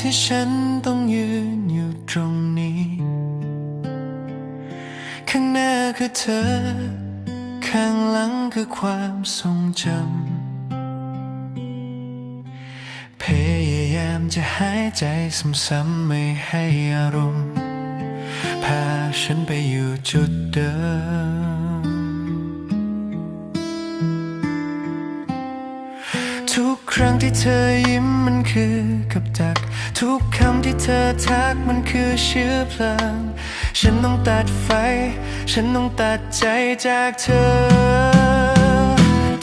ที่ฉันต้องยืนอยู่ตรงนี้ ข้างหน้าคือเธอ ข้างหลังคือความทรงจำ พยายามจะหายใจซ้ำๆไม่ให้อารมณ์ พาฉันไปอยู่จุดเดิม ครั้งที่เธอยิ้มมันคือกับดัก ทุกคำที่เธอทักมันคือเชื้อเพลิง ฉันต้องตัดไฟ ฉันต้องตัดใจจากเธอ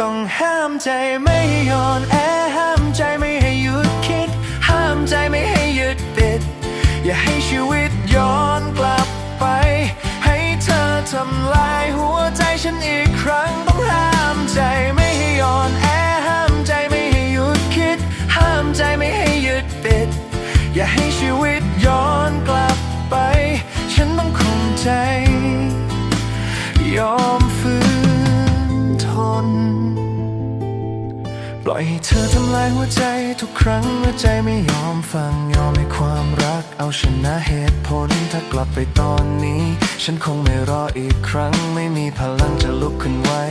ต้องห้ามใจไม่ให้อนแอ อย่าให้ชีวิตย้อนกลับไป ฉันต้องคงใจ ยอมฝืนทน ปล่อยให้เธอทำลายหัวใจทุกครั้งเมื่อใจไม่ยอมฟังยอมให้ความรักเอาชนะเหตุผล ถ้ากลับไปตอนนี้ ฉันคงไม่รออีกครั้ง ไม่มีพลังจะลุกขึ้นไว้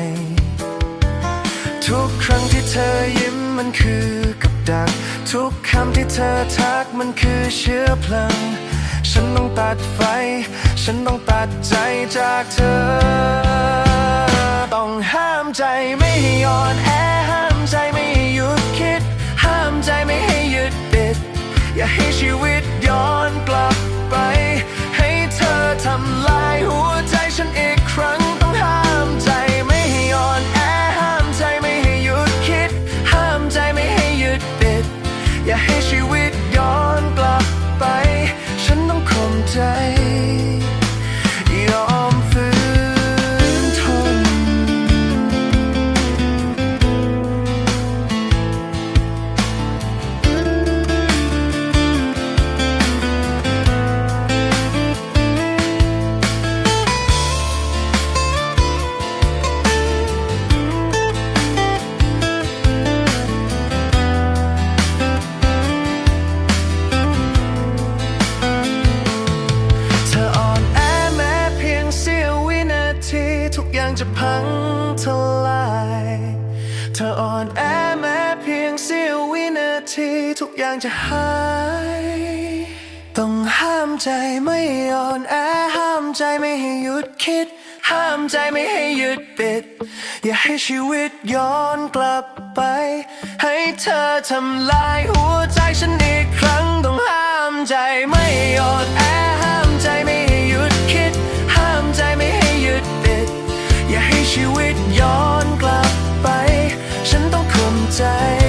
ทุกครั้งที่เธอยิ้มมันคือกับดัก ทุกคำที่เธอทักมันคือเชื้อเพลิง ฉันต้องตัดไฟ ฉันต้องตัดใจจากเธอ ต้องห้ามใจไม่ให้อ่อนแอ ดอย่ จะพังทลายเธออ่อนแอแม้เพียงเสี้ยววินาที ทุกอย่างจะหาย ต้องห้ามใจไม่อ่อนแอห้ามใจไม่ให้หยุดคิด ห้ามใจไม่ให้หยุดปิด อย่าให้ชีวิตย้อนกลับไป ให้เธอทำลายหัวใจฉันอี 在